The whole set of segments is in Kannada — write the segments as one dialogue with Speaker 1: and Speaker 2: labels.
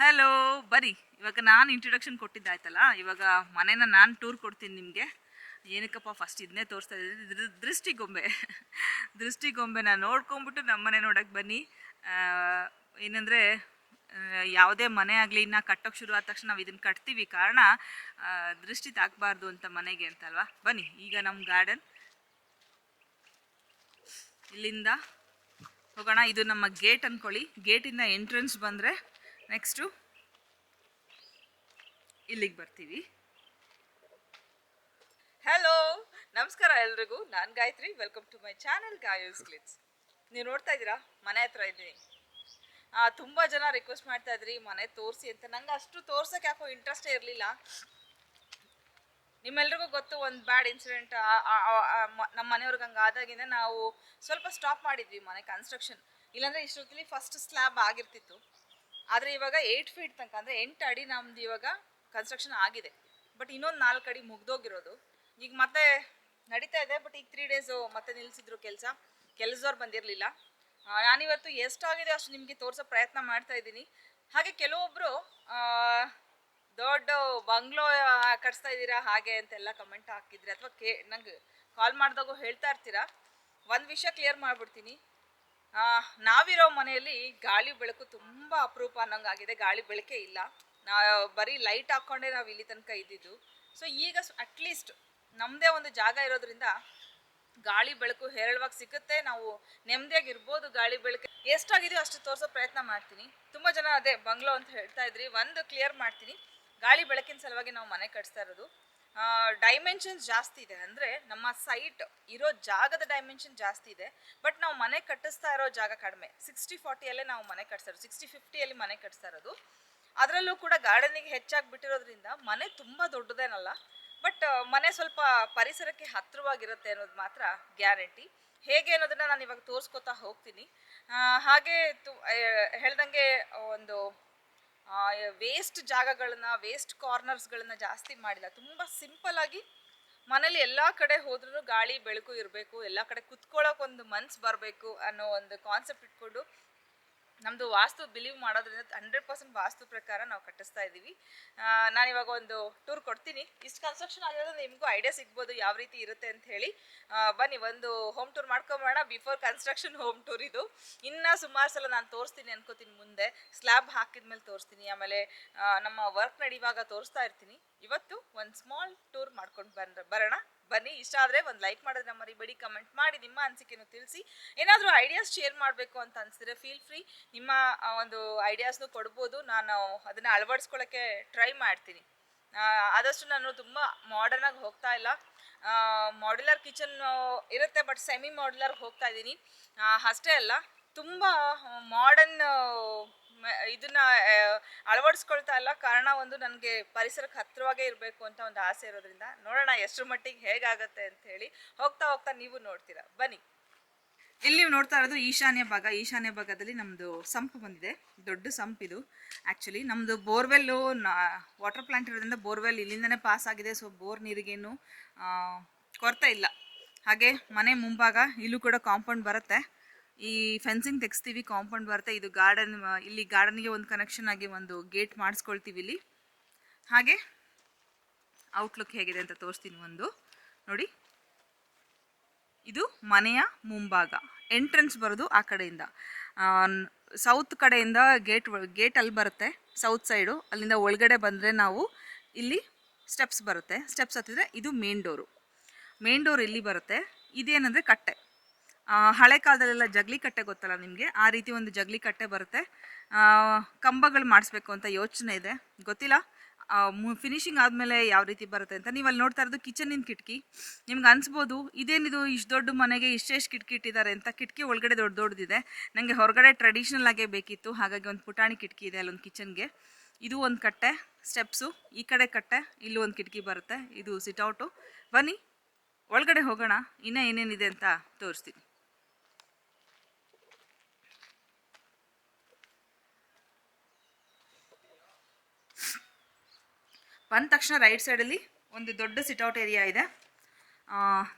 Speaker 1: ಹಲೋ ಬರಿ. ಇವಾಗ ನಾನು ಇಂಟ್ರೊಡಕ್ಷನ್ ಕೊಟ್ಟಿದ್ದಾಯ್ತಲ್ಲ, ಇವಾಗ ಮನೇನ ನಾನು ಟೂರ್ ಕೊಡ್ತೀನಿ ನಿಮಗೆ. ಏನಕ್ಕಪ್ಪ ಫಸ್ಟ್ ಇದನ್ನೇ ತೋರಿಸ್ತಾ ಇದ್ದೀನಿ. ದೃಷ್ಟಿಗೊಂಬೆ. ದೃಷ್ಟಿಗೊಂಬೆನ ನೋಡ್ಕೊಂಬಿಟ್ಟು ನಮ್ಮ ಮನೆ ನೋಡೋಕ್ಕೆ ಬನ್ನಿ. ಏನಂದರೆ ಯಾವುದೇ ಮನೆ ಆಗಲಿ, ಇನ್ನು ಕಟ್ಟೋಕ್ಕೆ ಶುರು ಆದ ತಕ್ಷಣ ನಾವು ಇದನ್ನು ಕಟ್ತೀವಿ. ಕಾರಣ ದೃಷ್ಟಿ ತಾಕಬಾರ್ದು ಅಂತ ಮನೆಗೆ ಅಂತಲ್ವಾ? ಬನ್ನಿ, ಈಗ ನಮ್ಮ ಗಾರ್ಡನ್ ಇಲ್ಲಿಂದ ಹೋಗೋಣ. ಇದು ನಮ್ಮ ಗೇಟ್ ಅಂದ್ಕೊಳ್ಳಿ ಗೇಟಿಂದ ಎಂಟ್ರೆನ್ಸ್ ಬಂದರೆ ನೆಕ್ಸ್ಟು ಇಲ್ಲಿಗೆ ಬರ್ತೀವಿ. ಹಲೋ ನಮಸ್ಕಾರ ಎಲ್ರಿಗೂ. ನಾನು Gayathri. Welcome to my channel Gayos glitz ನೀವು ನೋಡ್ತಾ ಇದ್ದೀರಾ? ಮನೆ ಹತ್ರ ಇದ್ದೀನಿ. ತುಂಬ ಜನ ರಿಕ್ವೆಸ್ಟ್ ಮಾಡ್ತಾ ಇದ್ರಿ, ಮನೆ ತೋರಿಸಿ ಅಂತ. ನಂಗೆ ಅಷ್ಟು ತೋರ್ಸಕ್ಕೆ ಯಾಕೋ ಇಂಟ್ರೆಸ್ಟೇ ಇರಲಿಲ್ಲ. ನಿಮ್ಮೆಲ್ರಿಗೂ ಗೊತ್ತು, ಒಂದು ಬ್ಯಾಡ್ ಇನ್ಸಿಡೆಂಟ್ ನಮ್ಮ ಮನೆಯವ್ರಿಗೆ ಹಂಗೆ ಆದಾಗಿಂದ ನಾವು ಸ್ವಲ್ಪ ಸ್ಟಾಪ್ ಮಾಡಿದ್ವಿ ಮನೆ ಕನ್ಸ್ಟ್ರಕ್ಷನ್ ಇಲ್ಲಾಂದ್ರೆ ಇಷ್ಟೊತ್ತಲ್ಲಿ ಫಸ್ಟ್ ಸ್ಲ್ಯಾಬ್ ಆಗಿರ್ತಿತ್ತು. ಆದರೆ ಇವಾಗ ಏಯ್ಟ್ ಫೀಟ್ ತನಕ, ಅಂದರೆ ಎಂಟು ಅಡಿ ನಮ್ದು ಇವಾಗ ಕನ್ಸ್ಟ್ರಕ್ಷನ್ ಆಗಿದೆ. ಬಟ್ ಇನ್ನೊಂದು ನಾಲ್ಕು ಅಡಿ ಮುಗ್ದೋಗಿರೋದು. ಈಗ ಮತ್ತೆ ನಡೀತಾ ಇದೆ ಬಟ್ ಈಗ ತ್ರೀ ಡೇಸು ಮತ್ತೆ ನಿಲ್ಲಿಸಿದ್ರು ಕೆಲಸ. ಕೆಲಸದವ್ರು ಬಂದಿರಲಿಲ್ಲ. ನಾನಿವತ್ತು ಎಷ್ಟಾಗಿದೆ ಅಷ್ಟು ನಿಮಗೆ ತೋರಿಸೋ ಪ್ರಯತ್ನ ಮಾಡ್ತಾ ಇದ್ದೀನಿ. ಹಾಗೆ ಕೆಲವೊಬ್ಬರು ದೊಡ್ಡ ಬಂಗ್ಲೋ ಕಟ್ಸ್ತಾ ಇದ್ದೀರಾ, ಹಾಗೆ ಅಂತೆಲ್ಲ ಕಮೆಂಟ್ ಹಾಕಿದ್ರಿ, ಅಥವಾ ಕೇ, ನಂಗೆ ಕಾಲ್ ಮಾಡಿದಾಗೂ ಹೇಳ್ತಾ ಇರ್ತೀರಾ. ಒಂದು ವಿಷಯ ಕ್ಲಿಯರ್ ಮಾಡಿಬಿಡ್ತೀನಿ. ನಾವಿರೋ ಮನೆಯಲ್ಲಿ ಗಾಳಿ ಬೆಳಕು ತುಂಬ ಅಪರೂಪ ಅನ್ನೋಂಗಾಗಿದೆ. ಗಾಳಿ ಬೆಳಕೆ ಇಲ್ಲ. ನಾ, ಬರೀ ಲೈಟ್ ಹಾಕೊಂಡೇ ನಾವು ಇಲ್ಲಿ ತನಕ ಇದ್ದಿದ್ದು. ಸೊ ಈಗ ಅಟ್ಲೀಸ್ಟ್ ನಮ್ಮದೇ ಒಂದು ಜಾಗ ಇರೋದ್ರಿಂದ ಗಾಳಿ ಬೆಳಕು ಹೇರಳವಾಗಿ ಸಿಗುತ್ತೆ ನಾವು ನೆಮ್ಮದಿಯಾಗಿ ಇರ್ಬೋದು ಗಾಳಿ ಬೆಳಕು. ಎಷ್ಟಾಗಿದೆಯೋ ಅಷ್ಟು ತೋರಿಸೋ ಪ್ರಯತ್ನ ಮಾಡ್ತೀನಿ. ತುಂಬ ಜನ ಅದೇ ಬಂಗ್ಲೋ ಅಂತ ಹೇಳ್ತಾ ಇದ್ರಿ. ಒಂದು ಕ್ಲಿಯರ್ ಮಾಡ್ತೀನಿ. ಗಾಳಿ ಬೆಳಕಿನ ಸಲುವಾಗಿ ನಾವು ಮನೆ ಕಟ್ಸ್ತಾ ಇರೋದು. ಡೈಮೆನ್ಷನ್ಸ್ ಜಾಸ್ತಿ ಇದೆ. ಅಂದರೆ ನಮ್ಮ ಸೈಟ್ ಇರೋ ಜಾಗದ ಡೈಮೆನ್ಷನ್ ಜಾಸ್ತಿ ಇದೆ. ಬಟ್ ನಾವು ಮನೆ ಕಟ್ಟಿಸ್ತಾ ಇರೋ ಜಾಗ ಕಡಿಮೆ. ಸಿಕ್ಸ್ಟಿ ಫಾರ್ಟಿಯಲ್ಲೇ ನಾವು ಮನೆ ಕಟ್ಸೋದು ಸಿಕ್ಸ್ಟಿ ಫಿಫ್ಟಿಯಲ್ಲಿ ಮನೆ ಕಟ್ಸ್ತಾ ಇರೋದು. ಅದರಲ್ಲೂ ಕೂಡ ಗಾರ್ಡನಿಗೆ ಹೆಚ್ಚಾಗಿ ಬಿಟ್ಟಿರೋದ್ರಿಂದ ಮನೆ ತುಂಬ ದೊಡ್ಡದೇನಲ್ಲ. ಬಟ್ ಮನೆ ಸ್ವಲ್ಪ ಪರಿಸರಕ್ಕೆ ಹತ್ತಿರವಾಗಿರುತ್ತೆ ಅನ್ನೋದು ಮಾತ್ರ ಗ್ಯಾರಂಟಿ ಹೇಗೆ ಅನ್ನೋದನ್ನ ನಾನು ಇವಾಗ ತೋರಿಸ್ಕೊತಾ ಹೋಗ್ತೀನಿ. ಹಾಗೆ ತು ಹೇಳ್ದಂಗೆ ಒಂದು ವೇಸ್ಟ್ ಜಾಗಗಳನ್ನ ವೇಸ್ಟ್ ಕಾರ್ನರ್ಸ್ಗಳನ್ನ ಜಾಸ್ತಿ ಮಾಡಿಲ್ಲ. ತುಂಬ ಸಿಂಪಲ್ ಆಗಿ ಮನೇಲಿ ಎಲ್ಲ ಕಡೆ ಹೋದ್ರೂ ಗಾಳಿ, ಬೆಳಕು ಇರಬೇಕು. ಎಲ್ಲ ಕಡೆ ಕುತ್ಕೊಳ್ಳೋಕೆ ಒಂದು ಮನ್ಸು ಬರಬೇಕು ಅನ್ನೋ ಒಂದು ಕಾನ್ಸೆಪ್ಟ್ ಇಟ್ಕೊಂಡು ನಮ್ಮದು ವಾಸ್ತು ಬಿಲೀವ್ ಮಾಡೋದ್ರಿಂದ ಹಂಡ್ರೆಡ್ ಪರ್ಸೆಂಟ್ ವಾಸ್ತು ಪ್ರಕಾರ ನಾವು ಕಟ್ಟಿಸ್ತಾ ಇದ್ದೀವಿ. ನಾನು ಇವಾಗ ಒಂದು ಟೂರ್ ಕೊಡ್ತೀನಿ. ಇಷ್ಟು ಕನ್ಸ್ಟ್ರಕ್ಷನ್ ಆಗಿರೋದು ನಿಮಗೂ ಐಡಿಯಾ ಸಿಗ್ಬೋದು ಯಾವ ರೀತಿ ಇರುತ್ತೆ ಅಂತ ಹೇಳಿ. ಬನ್ನಿ, ಒಂದು ಹೋಮ್ ಟೂರ್ ಮಾಡ್ಕೊಂಬೋಣ ಬಿಫೋರ್ ಕನ್ಸ್ಟ್ರಕ್ಷನ್ ಹೋಮ್ ಟೂರ್ ಇದು. ಇನ್ನು ಸುಮಾರು ಸಲ ನಾನು ತೋರಿಸ್ತೀನಿ ಅನ್ಕೋತೀನಿ ಮುಂದೆ. ಸ್ಲ್ಯಾಬ್ ಹಾಕಿದ್ಮೇಲೆ ತೋರಿಸ್ತೀನಿ. ಆಮೇಲೆ ನಮ್ಮ ವರ್ಕ್ ನಡೆಯುವಾಗ ತೋರಿಸ್ತಾ ಇರ್ತೀನಿ. ಇವತ್ತು ಒಂದು ಸ್ಮಾಲ್ ಟೂರ್ ಮಾಡ್ಕೊಂಡು ಬಂದ, ಬರೋಣ. ಬನ್ನಿ. ಇಷ್ಟ ಆದರೆ ಒಂದು ಲೈಕ್ ಮಾಡಿದ್ರೆ ಮರಿಬೇಡಿ ಕಮೆಂಟ್ ಮಾಡಿ, ನಿಮ್ಮ ಅನಿಸಿಕೆಯನ್ನು ತಿಳಿಸಿ. ಏನಾದರೂ ಐಡಿಯಾಸ್ ಶೇರ್ ಮಾಡಬೇಕು ಅಂತ ಅನಿಸಿದ್ರೆ ಫೀಲ್ ಫ್ರೀ ನಿಮ್ಮ ಒಂದು ಐಡಿಯಾಸ್ನು ಕೊಡ್ಬೋದು. ನಾನು ಅದನ್ನು ಅಳವಡಿಸ್ಕೊಳ್ಳೋಕ್ಕೆ ಟ್ರೈ ಮಾಡ್ತೀನಿ. ಆದಷ್ಟು ನಾನು ತುಂಬ ಮಾಡರ್ನಾಗಿ ಹೋಗ್ತಾ ಇಲ್ಲ. ಮಾಡ್ಯುಲರ್ ಕಿಚನ್ ಇರುತ್ತೆ ಬಟ್ ಸೆಮಿ ಮಾಡ್ಯುಲರ್ ಹೋಗ್ತಾ ಇದ್ದೀನಿ. ಅಷ್ಟೇ ಅಲ್ಲ. ತುಂಬ ಮಾಡರ್ನ್ ಇದನ್ನ ಅಳವಡಿಸ್ಕೊಳ್ತಾ ಇಲ್ಲ. ಕಾರಣ ಒಂದು ನನಗೆ ಪರಿಸರಕ್ಕೆ ಹತ್ತಿರವಾಗೇ ಇರಬೇಕು ಅಂತ ಒಂದು ಆಸೆ ಇರೋದ್ರಿಂದ ನೋಡೋಣ ಎಷ್ಟು ಮಟ್ಟಿಗೆ ಹೇಗಾಗತ್ತೆ ಅಂತ ಹೇಳಿ ಹೋಗ್ತಾ ಹೋಗ್ತಾ ನೀವು ನೋಡ್ತೀರಾ. ಬನ್ನಿ. ಇಲ್ಲಿ ನೋಡ್ತಾ ಇರೋದು ಈಶಾನ್ಯ ಭಾಗ. ಈಶಾನ್ಯ ಭಾಗದಲ್ಲಿ ನಮ್ಮದು ಸಂಪ್ ಬಂದಿದೆ. ದೊಡ್ಡ ಸಂಪ್ ಇದು ಆ್ಯಕ್ಚುಲಿ ನಮ್ಮದು ಬೋರ್ವೆಲ್ಲು ವಾಟರ್ ಪ್ಲಾಂಟ್ ಇರೋದ್ರಿಂದ ಬೋರ್ವೆಲ್ ಇಲ್ಲಿಂದನೇ ಪಾಸ್ ಆಗಿದೆ. ಸೊ ಬೋರ್ ನೀರಿಗೇನು ಕೊರತೆ ಇಲ್ಲ. ಹಾಗೆ ಮನೆ ಮುಂಭಾಗ ಇಲ್ಲೂ ಕೂಡ ಕಾಂಪೌಂಡ್ ಬರುತ್ತೆ. ಈ ಫೆನ್ಸಿಂಗ್ ತೆಗೆಸ್ತೀವಿ ಕಾಂಪೌಂಡ್ ಬರುತ್ತೆ ಇದು ಗಾರ್ಡನ್ ಇಲ್ಲಿ ಗಾರ್ಡನ್ಗೆ ಒಂದು ಕನೆಕ್ಷನ್ ಆಗಿ ಒಂದು ಗೇಟ್ ಮಾಡಿಸ್ಕೊಳ್ತೀವಿ ಇಲ್ಲಿ. ಹಾಗೆ ಔಟ್ಲುಕ್ ಹೇಗಿದೆ ಅಂತ ತೋರಿಸ್ತೀನಿ ಒಂದು. ನೋಡಿ, ಇದು ಮನೆಯ ಮುಂಭಾಗ ಎಂಟ್ರೆನ್ಸ್ ಬರೋದು ಆ ಕಡೆಯಿಂದ. ಸೌತ್ ಕಡೆಯಿಂದ ಗೇಟ್ ಗೇಟ್ ಅಲ್ಲಿ ಬರುತ್ತೆ ಸೌತ್ ಸೈಡು ಅಲ್ಲಿಂದ ಒಳಗಡೆ ಬಂದರೆ ನಾವು ಇಲ್ಲಿ ಸ್ಟೆಪ್ಸ್ ಬರುತ್ತೆ. ಸ್ಟೆಪ್ಸ್ ಹತ್ತಿದ್ರೆ ಇದು ಮೇನ್ ಡೋರು ಮೇನ್ ಡೋರ್ ಇಲ್ಲಿ ಬರುತ್ತೆ. ಇದೇನಂದರೆ ಕಟ್ಟೆ. ಹಳೆ ಕಾಲದಲ್ಲೆಲ್ಲ ಜಗ್ಲಿ ಕಟ್ಟೆ ಗೊತ್ತಲ್ಲ ನಿಮಗೆ? ಆ ರೀತಿ ಒಂದು ಜಗ್ಲಿ ಕಟ್ಟೆ ಬರುತ್ತೆ. ಕಂಬಗಳು ಮಾಡಿಸ್ಬೇಕು ಅಂತ ಯೋಚನೆ ಇದೆ. ಗೊತ್ತಿಲ್ಲ? ಫಿನಿಶಿಂಗ್ ಆದಮೇಲೆ ಯಾವ ರೀತಿ ಬರುತ್ತೆ ಅಂತ. ನೀವು ಅಲ್ಲಿ ನೋಡ್ತಾ ಇರೋದು ಕಿಚನಿನ ಕಿಟಕಿ. ನಿಮ್ಗೆ ಅನಿಸ್ಬೋದು, ಇದೇನಿದು ಇಷ್ಟು ದೊಡ್ಡ ಮನೆಗೆ ಇಷ್ಟೆಷ್ಟು ಕಿಟಕಿ ಇಟ್ಟಿದ್ದಾರೆ ಅಂತ. ಕಿಟಕಿ ಒಳಗಡೆ ದೊಡ್ಡ ದೊಡ್ಡದಿದೆ ನನಗೆ ಹೊರಗಡೆ ಟ್ರೆಡಿಷ್ನಲ್ ಆಗೇ ಬೇಕಿತ್ತು. ಹಾಗಾಗಿ ಒಂದು ಪುಟಾಣಿ ಕಿಟಕಿ ಇದೆ ಅಲ್ಲೊಂದು ಕಿಚನ್ಗೆ ಇದು ಒಂದು ಕಟ್ಟೆ ಸ್ಟೆಪ್ಸು ಈ ಕಡೆ ಕಟ್ಟೆ, ಇಲ್ಲಿ ಒಂದು ಕಿಟಕಿ ಬರುತ್ತೆ. ಇದು ಸಿಟೌಟು ಬನ್ನಿ, ಒಳಗಡೆ ಹೋಗೋಣ. ಇನ್ನೂ ಏನೇನಿದೆ ಅಂತ ತೋರಿಸ್ತೀನಿ. ಬಂದ ತಕ್ಷಣ ರೈಟ್ ಸೈಡಲ್ಲಿ ಒಂದು ದೊಡ್ಡ ಸಿಟೌಟ್ ಏರಿಯಾ ಇದೆ.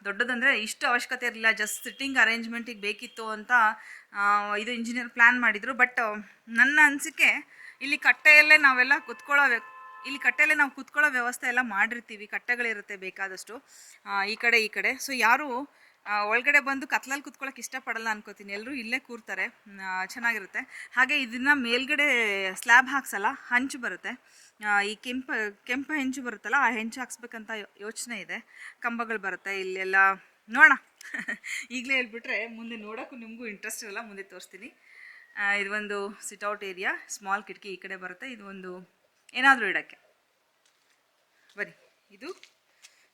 Speaker 1: ದೊಡ್ಡದಂದರೆ ಇಷ್ಟು ಅವಶ್ಯಕತೆ ಇರಲಿಲ್ಲ ಜಸ್ಟ್ ಸಿಟ್ಟಿಂಗ್ ಅರೇಂಜ್ಮೆಂಟಿಗೆ ಬೇಕಿತ್ತು ಅಂತ ಇದು ಇಂಜಿನಿಯರ್ ಪ್ಲ್ಯಾನ್ ಮಾಡಿದರು. ಬಟ್ ನನ್ನ ಅನಿಸಿಕೆ ಇಲ್ಲಿ ಕಟ್ಟೆಯಲ್ಲೇ ನಾವೆಲ್ಲ ಕುತ್ಕೊಳ್ಳೋ ಇಲ್ಲಿ ಕಟ್ಟೆಯಲ್ಲೇ ನಾವು ಕುತ್ಕೊಳ್ಳೋ ವ್ಯವಸ್ಥೆ ಎಲ್ಲ ಮಾಡಿರ್ತೀವಿ. ಕಟ್ಟೆಗಳಿರುತ್ತೆ ಬೇಕಾದಷ್ಟು. ಈ ಕಡೆ ಈ ಕಡೆ. ಸೊ ಯಾರು ಒಳಗಡೆ ಬಂದು ಕತ್ಲಲ್ಲಿ ಕುತ್ಕೊಳ್ಳೋಕೆ ಇಷ್ಟಪಡಲ್ಲ ಅನ್ಕೋತೀನಿ. ಎಲ್ಲರೂ ಇಲ್ಲೇ ಕೂರ್ತಾರೆ. ಚೆನ್ನಾಗಿರುತ್ತೆ. ಹಾಗೆ ಇದನ್ನ ಮೇಲ್ಗಡೆ ಸ್ಲ್ಯಾಬ್ ಹಾಕ್ಸಲ್ಲ, ಹಂಚು ಬರುತ್ತೆ. ಈ ಕೆಂಪು ಕೆಂಪು ಹೆಂಚು ಬರುತ್ತಲ್ಲ, ಆ ಹೆಂಚು ಹಾಕ್ಸ್ಬೇಕಂತ ಯೋಚನೆ ಇದೆ. ಕಂಬಗಳು ಬರುತ್ತೆ ಇಲ್ಲೆಲ್ಲ. ನೋಡೋಣ. ಈಗಲೇ ಹೇಳ್ಬಿಟ್ರೆ ಮುಂದೆ ನೋಡೋಕ್ಕೂ ನಿಮಗೂ ಇಂಟ್ರೆಸ್ಟ್ ಇರಲ್ಲ, ಮುಂದೆ ತೋರಿಸ್ತೀನಿ. ಇದೊಂದು ಇದು ಒಂದು ಸಿಟ್ಔಟ್ ಏರಿಯಾ ಸ್ಮಾಲ್ ಕಿಟಕಿ ಈ ಕಡೆ ಬರುತ್ತೆ. ಇದು ಒಂದು ಏನಾದರೂ ಇಡೋಕ್ಕೆ. ಬನ್ನಿ. ಇದು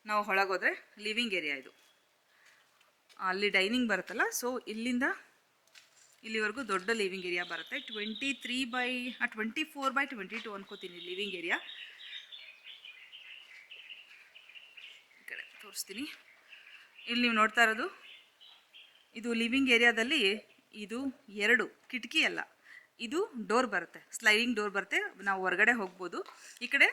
Speaker 1: ನಾವು ಹೊಳಗೋದ್ರೆ ಲಿವಿಂಗ್ ಏರಿಯಾ ಇದು. ಅಲ್ಲಿ ಡೈನಿಂಗ್ ಬರುತ್ತಲ್ಲ ಸೊ ಇಲ್ಲಿಂದ ಇಲ್ಲಿವರೆಗೂ ದೊಡ್ಡ ಲಿವಿಂಗ್ ಏರಿಯಾ ಬರುತ್ತೆ. Twenty three by twenty four by twenty two ಅನ್ಕೋತೀನಿ ಲಿವಿಂಗ್ ಏರಿಯಾ ಈ ಕಡೆ ತೋರಿಸ್ತೀನಿ. ಇಲ್ಲಿ ನೀವು ನೋಡ್ತಾ ಇರೋದು, ಇದು ಲಿವಿಂಗ್ ಏರಿಯಾದಲ್ಲಿ ಇದು ಎರಡು ಕಿಟಕಿ ಅಲ್ಲ, ಇದು ಡೋರ್ ಬರುತ್ತೆ. ಸ್ಲೈಡಿಂಗ್ ಡೋರ್ ಬರುತ್ತೆ. ನಾವು ಹೊರಗಡೆ ಹೋಗ್ಬೋದು. ಈ ಕಡೆ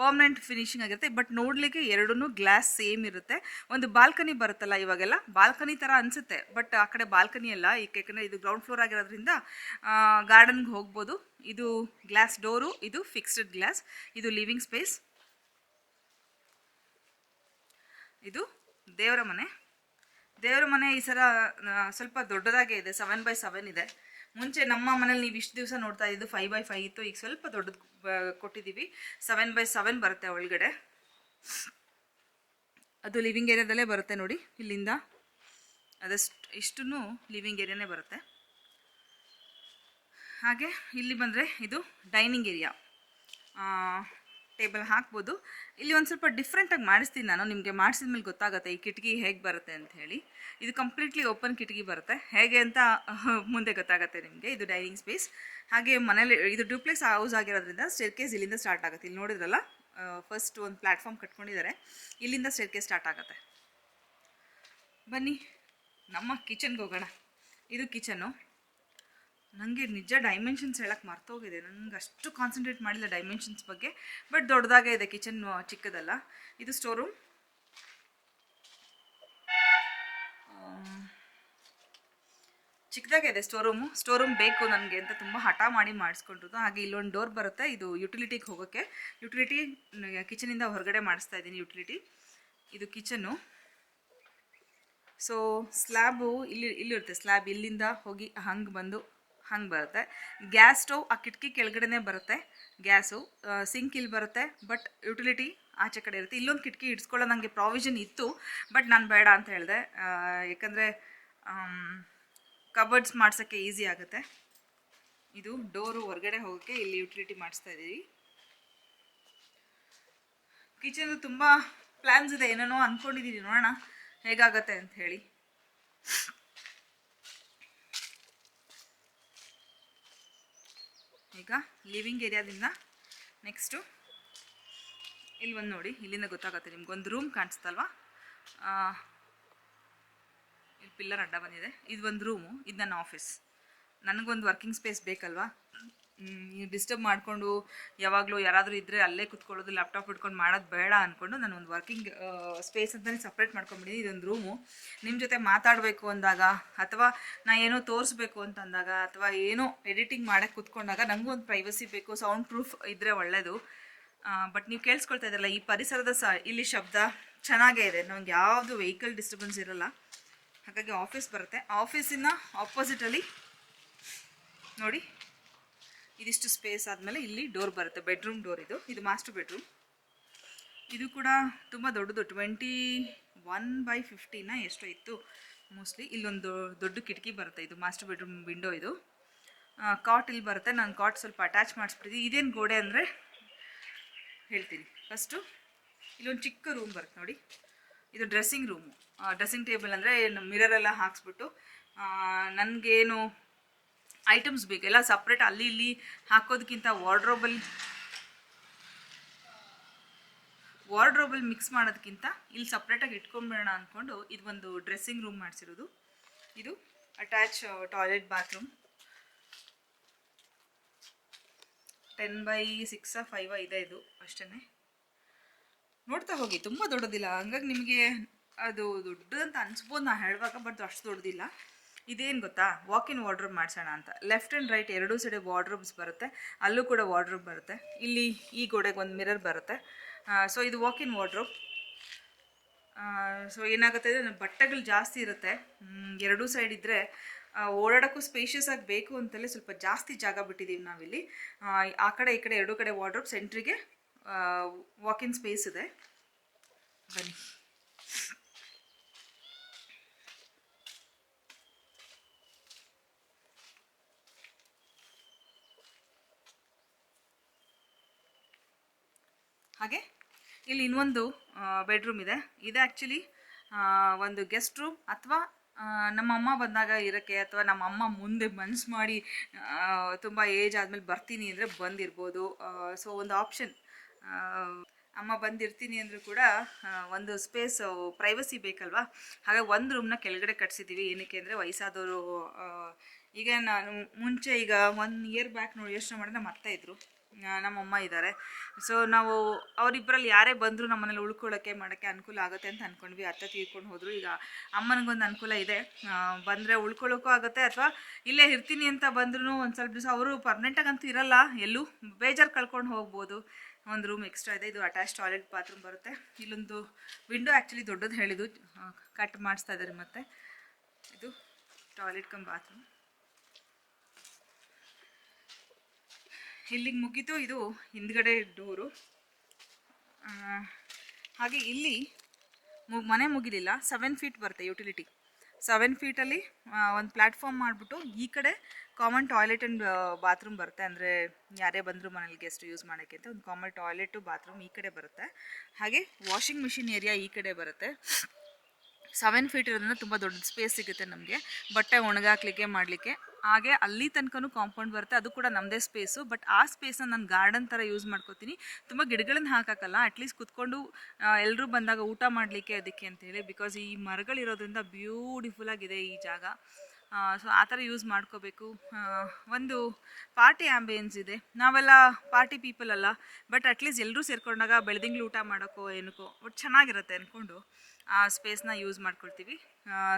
Speaker 1: ಪರ್ಮನೆಂಟ್ ಫಿನಿಶಿಂಗ್ ಆಗಿರುತ್ತೆ ಬಟ್ ನೋಡಲಿಕ್ಕೆ ಎರಡೂ ಗ್ಲಾಸ್ ಸೇಮ್ ಇರುತ್ತೆ. ಒಂದು ಬಾಲ್ಕನಿ ಬರುತ್ತಲ್ಲ ಇವಾಗೆಲ್ಲ ಬಾಲ್ಕನಿ ಥರ ಅನಿಸುತ್ತೆ. ಬಟ್ ಆ ಕಡೆ ಬಾಲ್ಕನಿ ಅಲ್ಲ. ಏಕೆಂದರೆ ಇದು ಗ್ರೌಂಡ್ ಫ್ಲೋರ್ ಆಗಿರೋದ್ರಿಂದ ಗಾರ್ಡನ್ಗೆ ಹೋಗ್ಬೋದು. ಇದು ಗ್ಲಾಸ್ ಡೋರು ಇದು ಫಿಕ್ಸ್ಡ್ ಗ್ಲಾಸ್ ಇದು ಲಿವಿಂಗ್ ಸ್ಪೇಸ್ ಇದು ದೇವರ ಮನೆ. ದೇವರ ಮನೆ ಈ ಸಲ ಸ್ವಲ್ಪ ದೊಡ್ಡದಾಗೇ ಇದೆ. ಸೆವೆನ್ ಬೈ ಸೆವೆನ್ ಇದೆ. ಮುಂಚೆ ನಮ್ಮ ಮನೇಲಿ ನೀವು ಇಷ್ಟು ದಿವಸ ನೋಡ್ತಾ ಇದ್ದು ಫೈವ್ ಬೈ ಫೈವ್ ಇತ್ತು, ಈಗ ಸ್ವಲ್ಪ ದೊಡ್ಡದು ಕೊಟ್ಟಿದ್ದೀವಿ. ಸೆವೆನ್ ಬೈ ಸೆವೆನ್ ಬರುತ್ತೆ ಒಳಗಡೆ. ಅದು ಲಿವಿಂಗ್ ಏರಿಯಾದಲ್ಲೇ ಬರುತ್ತೆ ನೋಡಿ, ಇಲ್ಲಿಂದ. ಅದಷ್ಟು ಇಷ್ಟು ಲಿವಿಂಗ್ ಏರಿಯಾನೇ ಬರುತ್ತೆ. ಹಾಗೆ, ಇಲ್ಲಿ ಬಂದರೆ ಇದು ಡೈನಿಂಗ್ ಏರಿಯಾ ಟೇಬಲ್ ಹಾಕ್ಬೋದು. ಇಲ್ಲಿ ಒಂದು ಸ್ವಲ್ಪ ಡಿಫ್ರೆಂಟಾಗಿ ಮಾಡಿಸ್ತೀನಿ ನಾನು. ನಿಮಗೆ ಮಾಡಿಸಿದ ಮೇಲೆ ಗೊತ್ತಾಗುತ್ತೆ ಈ ಕಿಟಕಿ ಹೇಗೆ ಬರುತ್ತೆ ಅಂತ ಹೇಳಿ. ಇದು ಕಂಪ್ಲೀಟ್ಲಿ ಓಪನ್ ಕಿಟಕಿ ಬರುತ್ತೆ. ಹೇಗೆ ಅಂತ ಮುಂದೆ ಗೊತ್ತಾಗುತ್ತೆ ನಿಮಗೆ. ಇದು ಡೈನಿಂಗ್ ಸ್ಪೇಸ್ ಹಾಗೆ ಮನೇಲಿ ಇದು ಡ್ಯೂಪ್ಲೆಕ್ಸ್ ಹೌಸ್ ಆಗಿರೋದ್ರಿಂದ ಸ್ಟೇರ್ಕೇಸ್ ಇಲ್ಲಿಂದ ಸ್ಟಾರ್ಟ್ ಆಗುತ್ತೆ. ಇಲ್ಲಿ ನೋಡಿದ್ರಲ್ಲ ಫಸ್ಟ್ ಒಂದು ಪ್ಲ್ಯಾಟ್ಫಾರ್ಮ್ ಕಟ್ಕೊಂಡಿದ್ದಾರೆ. ಇಲ್ಲಿಂದ ಸ್ಟೇರ್ಕೇಸ್ ಸ್ಟಾರ್ಟ್ ಆಗುತ್ತೆ. ಬನ್ನಿ, ನಮ್ಮ ಕಿಚನ್ಗೆ ಹೋಗೋಣ. ಇದು ಕಿಚನ್ನು ನನಗೆ ನಿಜ ಡೈಮೆನ್ಷನ್ಸ್ ಹೇಳಕ್ಕೆ ಮರ್ತೋಗಿದೆ. ನನಗೆ ಅಷ್ಟು ಕಾನ್ಸಂಟ್ರೇಟ್ ಮಾಡಿಲ್ಲ ಡೈಮೆನ್ಷನ್ಸ್ ಬಗ್ಗೆ. ಬಟ್ ದೊಡ್ಡದಾಗೇ ಇದೆ ಕಿಚನ್ ಚಿಕ್ಕದಲ್ಲ. ಇದು ಸ್ಟೋರೂಮ್ ಚಿಕ್ಕದಾಗಿದೆ ಇದೆ ಸ್ಟೋರ್ ಸ್ಟೋರೂಮ್ ಬೇಕು ನನಗೆ ಅಂತ ತುಂಬ ಹಠ ಮಾಡಿ ಮಾಡಿಸ್ಕೊಂಡಿರೋದು ಹಾಗೆ ಇಲ್ಲೊಂದು ಡೋರ್ ಬರುತ್ತೆ. ಇದು ಯುಟಿಲಿಟಿಗೆ ಹೋಗೋಕ್ಕೆ ಯುಟಿಲಿಟಿ ಕಿಚನಿಂದ ಹೊರಗಡೆ ಮಾಡಿಸ್ತಾ ಇದ್ದೀನಿ ಯುಟಿಲಿಟಿ ಇದು ಕಿಚನು ಸೊ ಸ್ಲ್ಯಾಬು ಇಲ್ಲಿ, ಇಲ್ಲಿರುತ್ತೆ. ಸ್ಲ್ಯಾಬ್ ಇಲ್ಲಿಂದ ಹೋಗಿ ಹಂಗೆ ಬಂದು ಹಂಗೆ ಬರುತ್ತೆ. ಗ್ಯಾಸ್ ಸ್ಟವ್ ಆ ಕಿಟಕಿ ಕೆಳಗಡೆನೇ ಬರುತ್ತೆ. ಗ್ಯಾಸು ಸಿಂಕ್ ಇಲ್ಲಿ ಬರುತ್ತೆ, ಬಟ್ ಯುಟಿಲಿಟಿ ಆಚೆ ಕಡೆ ಇರುತ್ತೆ. ಇಲ್ಲೊಂದು ಕಿಟಕಿ ಇಡ್ಸ್ಕೊಳ್ಳೋ ನನಗೆ ಪ್ರಾವಿಷನ್ ಇತ್ತು, ಬಟ್ ನಾನು ಬೇಡ ಅಂತ ಹೇಳಿದೆ. ಯಾಕಂದರೆ ಕಬರ್ಡ್ಸ್ ಮಾಡ್ಸೋಕ್ಕೆ ಈಸಿ ಆಗುತ್ತೆ. ಇದು ಡೋರು ಹೊರಗಡೆ ಹೋಗೋಕ್ಕೆ ಇಲ್ಲಿ ಯುಟಿಲಿಟಿ ಮಾಡಿಸ್ತಾ ಇದ್ದೀವಿ ಕಿಚನ್ ತುಂಬ ಪ್ಲ್ಯಾನ್ಸ್ ಇದೆ, ಏನೇನೋ ಅಂದ್ಕೊಂಡಿದ್ದೀನಿ ನೋಡೋಣ ಹೇಗಾಗತ್ತೆ ಅಂತ ಹೇಳಿ ಈಗ ಲಿವಿಂಗ್ ಏರಿಯಾದಿಂದ ನೆಕ್ಸ್ಟು ಇಲ್ಲಿ ಒಂದು ನೋಡಿ, ಇಲ್ಲಿಂದ ಗೊತ್ತಾಗುತ್ತೆ ನಿಮ್ಗೊಂದು ರೂಮ್ ಕಾಣಿಸ್ತಲ್ವಾ? ಇಲ್ಲಿ ಪಿಲ್ಲರ್ ಅಡ್ಡ ಬಂದಿದೆ. ಇದು ಒಂದು ರೂಮು ಇದು ನನ್ನ ಆಫೀಸ್ ನನಗೊಂದು ವರ್ಕಿಂಗ್ ಸ್ಪೇಸ್ ಬೇಕಲ್ವಾ? ಡಿಸ್ಟರ್ಬ್ ಮಾಡಿಕೊಂಡು ಯಾವಾಗಲೂ ಯಾರಾದರೂ ಇದ್ದರೆ ಅಲ್ಲೇ ಕುತ್ಕೊಳ್ಳೋದು ಲ್ಯಾಪ್ಟಾಪ್ ಇಟ್ಕೊಂಡು ಮಾಡೋದು ಬೇಡ ಅಂದ್ಕೊಂಡು ನಾನು ಒಂದು ವರ್ಕಿಂಗ್ ಸ್ಪೇಸ್ ಅಂತಲೇ ಸಪ್ರೇಟ್ ಮಾಡ್ಕೊಂಬಿಟ್ಟಿದ್ದೀನಿ ಇದೊಂದು ರೂಮು ನಿಮ್ಮ ಜೊತೆ ಮಾತಾಡಬೇಕು ಅಂದಾಗ ಅಥವಾ ನಾ ಏನೋ ತೋರಿಸ್ಬೇಕು ಅಂತ ಅಂದಾಗ ಅಥವಾ ಏನೋ ಎಡಿಟಿಂಗ್ ಮಾಡೋಕ್ಕೆ ಕುತ್ಕೊಂಡಾಗ ನನಗೂ ಒಂದು ಪ್ರೈವಸಿ ಬೇಕು ಸೌಂಡ್ ಪ್ರೂಫ್ ಇದ್ದರೆ ಒಳ್ಳೆಯದು ಬಟ್ ನೀವು ಕೇಳಿಸ್ಕೊಳ್ತಾ ಇದ್ರಲ್ಲ, ಈ ಪರಿಸರದ ಸ, ಇಲ್ಲಿ ಶಬ್ದ ಚೆನ್ನಾಗೇ ಇದೆ ನಮ್ಗೆ ಯಾವುದು ವೆಹಿಕಲ್ ಡಿಸ್ಟರ್ಬೆನ್ಸ್ ಇರಲ್ಲ. ಹಾಗಾಗಿ ಆಫೀಸ್ ಬರುತ್ತೆ. ಆಫೀಸಿನ ಆಪೋಸಿಟಲ್ಲಿ ನೋಡಿ. ಇದಿಷ್ಟು ಸ್ಪೇಸ್ ಆದಮೇಲೆ ಇಲ್ಲಿ ಡೋರ್ ಬರುತ್ತೆ ಬೆಡ್ರೂಮ್ ಡೋರ್ ಇದು. ಇದು ಮಾಸ್ಟರ್ ಬೆಡ್ರೂಮ್ ಇದು ಕೂಡ ತುಂಬ ದೊಡ್ಡದು ಟ್ವೆಂಟಿ ಒನ್ ಬೈ ಫಿಫ್ಟಿನ ಎಷ್ಟೋ ಇತ್ತು. ಮೋಸ್ಟ್ಲಿ ಇಲ್ಲೊಂದು ದೊಡ್ಡ ಕಿಟಕಿ ಬರುತ್ತೆ ಇದು ಮಾಸ್ಟರ್ ಬೆಡ್ರೂಮ್ ವಿಂಡೋ ಇದು. ಕಾಟ್ ಇಲ್ಲಿ ಬರುತ್ತೆ. ನಾನು ಕಾಟ್ ಸ್ವಲ್ಪ ಅಟ್ಯಾಚ್ ಮಾಡಿಸ್ಬಿಟ್ಟಿದ್ದೀನಿ ಇದೇನು ಗೋಡೆ ಅಂದರೆ ಹೇಳ್ತೀನಿ. ಫಸ್ಟು ಇಲ್ಲೊಂದು ಚಿಕ್ಕ ರೂಮ್ ಬರುತ್ತೆ ನೋಡಿ. ಇದು ಡ್ರೆಸ್ಸಿಂಗ್ ರೂಮು ಡ್ರೆಸ್ಸಿಂಗ್ ಟೇಬಲ್ ಅಂದರೆ ಮಿರರೆಲ್ಲ ಹಾಕ್ಸ್ಬಿಟ್ಟು ನನಗೇನು ಐಟಮ್ಸ್ ಬೇಕು. ಎಲ್ಲ ಸಪ್ರೇಟ್ ಅಲ್ಲಿ ಇಲ್ಲಿ ಹಾಕೋದಕ್ಕಿಂತ ವಾರ್ಡ್ರೋಬಲ್ ವಾರ್ಡ್ರೋಬಲ್ ಮಿಕ್ಸ್ ಮಾಡೋದಕ್ಕಿಂತ ಇಲ್ಲಿ ಸಪ್ರೇಟಾಗಿ ಇಟ್ಕೊಂಡ್ಬಿಡೋಣ ಅಂದ್ಕೊಂಡು ಇದು ಒಂದು ಡ್ರೆಸ್ಸಿಂಗ್ ರೂಮ್ ಮಾಡಿಸಿರೋದು. ಇದು attach toilet bathroom ten by six five ಇದೆ ಇದು ಅಷ್ಟೇ ನೋಡ್ತಾ ಹೋಗಿ. ತುಂಬ ದೊಡ್ಡದಿಲ್ಲ. ಹಂಗಾಗಿ ನಿಮಗೆ ಅದು ದೊಡ್ಡದಂತ ಅನ್ಸ್ಬೋದು. ನಾ ಹೇಳುವಾಗ ಬಟ್ ಅಷ್ಟು ದೊಡ್ಡದಿಲ್ಲ. ಇದೇನು ಗೊತ್ತಾ? ವಾಕ್ ಇನ್ ವಾರ್ಡ್ರೋಬ್ ಮಾಡಿಸೋಣ ಅಂತ. ಲೆಫ್ಟ್ ಆ್ಯಂಡ್ ರೈಟ್ ಎರಡೂ ಸೈಡ್ ವಾರ್ಡ್ರೋಬ್ಸ್ ಬರುತ್ತೆ. ಅಲ್ಲೂ ಕೂಡ ವಾರ್ಡ್ರೋಬ್ ಬರುತ್ತೆ. ಇಲ್ಲಿ ಈ ಗೋಡೆಗೆ ಒಂದು ಮಿರರ್ ಬರುತ್ತೆ. ಸೊ ಇದು ವಾಕ್ ಇನ್ ವಾರ್ಡ್ರೋಬ್ ಸೊ ಏನಾಗುತ್ತೆ ಅಂದರೆ ಬಟ್ಟೆಗಳು ಜಾಸ್ತಿ ಇರುತ್ತೆ. ಎರಡೂ ಸೈಡ್ ಇದ್ದರೆ ಓಡಾಡೋಕ್ಕೂ ಸ್ಪೇಷಿಯಸ್ ಆಗಿ ಬೇಕು ಅಂತಲೇ ಸ್ವಲ್ಪ ಜಾಸ್ತಿ ಜಾಗ ಬಿಟ್ಟಿದ್ದೀವಿ ನಾವಿಲ್ಲಿ. ಆ, ಕಡೆ ಈ ಕಡೆ ಎರಡೂ ಕಡೆ ವಾರ್ಡ್ರೋಬ್ ಸೆಂಟ್ರಿಗೆ ವಾಕಿನ್ ಸ್ಪೇಸ್ ಇದೆ. ಬನ್ನಿ. ಹಾಗೆ ಇಲ್ಲಿ ಇನ್ನೊಂದು ಬೆಡ್ರೂಮ್ ಇದೆ. ಇದು ಆ್ಯಕ್ಚುಲಿ ಒಂದು ಗೆಸ್ಟ್ ರೂಮ್ ಅಥವಾ ನಮ್ಮ ಅಮ್ಮ ಬಂದಾಗ ಇರೋಕ್ಕೆ ಅಥವಾ ನಮ್ಮ ಅಮ್ಮ ಮುಂದೆ ಮನ್ಸು ಮಾಡಿ ತುಂಬ ಏಜ್ ಆದಮೇಲೆ ಬರ್ತೀನಿ ಅಂದರೆ ಬಂದಿರ್ಬೋದು. ಸೊ ಒಂದು ಆಪ್ಷನ್ ಅಮ್ಮ ಬಂದಿರ್ತೀನಿ ಅಂದರೂ ಕೂಡ ಒಂದು ಸ್ಪೇಸ್ ಪ್ರೈವಸಿ ಬೇಕಲ್ವಾ? ಹಾಗೆ ಒಂದು ರೂಮ್ನ ಕೆಳಗಡೆ ಕಟ್ಸಿದ್ದೀವಿ ಏನಕ್ಕೆ ಅಂದರೆ ವಯಸ್ಸಾದವರು ಈಗ ನಾನು ಮುಂಚೆ ಈಗ ಒನ್ ಇಯರ್ ಬ್ಯಾಕ್ ನೋಡಿ ಯೋಚನೆ ಮಾಡಿದ್ರೆ ನಮ್ಮ ಇದ್ದರು ನಮ್ಮಮ್ಮ ಇದ್ದಾರೆ ಸೊ ನಾವು ಅವರಿಬ್ಬರಲ್ಲಿ ಯಾರೇ ಬಂದರೂ ನಮ್ಮ ಮನೇಲಿ ಉಳ್ಕೊಳ್ಳೋಕ್ಕೆ ಮಾಡೋಕ್ಕೆ ಅನುಕೂಲ ಆಗುತ್ತೆ ಅಂತ ಅಂದ್ಕೊಂಡ್ವಿ ಅರ್ಥ ತೀರ್ಕೊಂಡು ಹೋದರು. ಈಗ ಅಮ್ಮನಿಗೊಂದು ಅನುಕೂಲ ಇದೆ. ಬಂದರೆ ಉಳ್ಕೊಳ್ಳೋಕ್ಕೂ ಆಗುತ್ತೆ ಅಥವಾ ಇಲ್ಲೇ ಇರ್ತೀನಿ ಅಂತ ಬಂದ್ರೂ ಒಂದು ಸ್ವಲ್ಪ ದಿವಸ ಅವರು ಪರ್ಮನೆಂಟಾಗಂತೂ ಇರಲ್ಲ. ಎಲ್ಲೂ ಬೇಜಾರು ಕಳ್ಕೊಂಡು ಹೋಗ್ಬೋದು. ಒಂದು ರೂಮ್ ಎಕ್ಸ್ಟ್ರಾ ಇದೆ. ಇದು ಅಟ್ಯಾಚ್ ಟಾಯ್ಲೆಟ್ ಬಾತ್ರೂಮ್ ಬರುತ್ತೆ. ಇಲ್ಲೊಂದು ವಿಂಡೋ ಆ್ಯಕ್ಚುಲಿ ದೊಡ್ಡದು ಹೇಳಿದ್ದು. ಕಟ್ ಮಾಡಿಸ್ತಾ ಇದ್ದಾರೆ ಮತ್ತೆ. ಇದು ಟಾಯ್ಲೆಟ್ ಕಮ್ ಬಾತ್ರೂಮ್ ಇಲ್ಲಿಗೆ ಮುಗೀತು. ಇದು ಹಿಂದ್ಗಡೆ ಡೋರು. ಹಾಗೆ ಇಲ್ಲಿ ಮನೆ ಮುಗಿಲಿಲ್ಲ. ಸೆವೆನ್ ಫೀಟ್ ಬರುತ್ತೆ ಯುಟಿಲಿಟಿ ಸೆವೆನ್ ಫೀಟಲ್ಲಿ ಒಂದು ಪ್ಲ್ಯಾಟ್ಫಾರ್ಮ್ ಮಾಡಿಬಿಟ್ಟು ಈ ಕಡೆ ಕಾಮನ್ ಟಾಯ್ಲೆಟ್ ಆ್ಯಂಡ್ ಬಾತ್ರೂಮ್ ಬರುತ್ತೆ. ಅಂದರೆ ಯಾರೇ ಬಂದರೂ ಮನೇಲಿ ಗೆಸ್ಟ್ ಯೂಸ್ ಮಾಡೋಕ್ಕೆ ಅಂತ. ಒಂದು ಕಾಮನ್ ಟಾಯ್ಲೆಟು ಬಾತ್ರೂಮ್ ಈ ಕಡೆ ಬರುತ್ತೆ. ಹಾಗೆ ವಾಷಿಂಗ್ ಮಿಷಿನ್ ಏರಿಯಾ ಈ ಕಡೆ ಬರುತ್ತೆ. ಸೆವೆನ್ ಫೀಟ್ ಇರೋದ್ರಿಂದ ತುಂಬ ದೊಡ್ಡ ಸ್ಪೇಸ್ ಸಿಗುತ್ತೆ ನಮಗೆ. ಬಟ್ಟೆ ಒಣಗಾಕ್ಲಿಕ್ಕೆ, ಮಾಡಲಿಕ್ಕೆ. ಹಾಗೆ ಅಲ್ಲಿ ತನಕನೂ ಕಾಂಪೌಂಡ್ ಬರುತ್ತೆ. ಅದು ಕೂಡ ನಮ್ಮದೇ ಸ್ಪೇಸು ಬಟ್ ಆ ಸ್ಪೇಸ್ನ ನಾನು ಗಾರ್ಡನ್ ಥರ ಯೂಸ್ ಮಾಡ್ಕೋತೀನಿ. ತುಂಬ ಗಿಡಗಳನ್ನು ಹಾಕೋಕ್ಕಲ್ಲ. ಅಟ್ಲೀಸ್ಟ್ ಕುತ್ಕೊಂಡು ಎಲ್ಲರೂ ಬಂದಾಗ ಊಟ ಮಾಡಲಿಕ್ಕೆ ಅದಕ್ಕೆ ಅಂತೇಳಿ ಬಿಕಾಸ್ ಈ ಮರಗಳಿರೋದ್ರಿಂದ ಬ್ಯೂಟಿಫುಲ್ ಆಗಿದೆ ಈ ಜಾಗ. ಸೊ ಆ ಥರ ಯೂಸ್ ಮಾಡ್ಕೋಬೇಕು. ಒಂದು ಪಾರ್ಟಿ ಆ್ಯಂಬಿಯನ್ಸ್ ಇದೆ. ನಾವೆಲ್ಲ ಪಾರ್ಟಿ ಪೀಪಲ್ ಅಲ್ಲ. ಬಟ್ ಅಟ್ಲೀಸ್ಟ್ ಎಲ್ಲರೂ ಸೇರ್ಕೊಂಡಾಗ ಬೆಳೆದಿಂಗ್ಳು ಊಟ ಮಾಡೋಕ್ಕೋ ಏನಕ್ಕೋ ಬಟ್ ಚೆನ್ನಾಗಿರುತ್ತೆ ಅಂದ್ಕೊಂಡು ಆ ಸ್ಪೇಸ್ನ ಯೂಸ್ ಮಾಡ್ಕೊಳ್ತೀವಿ.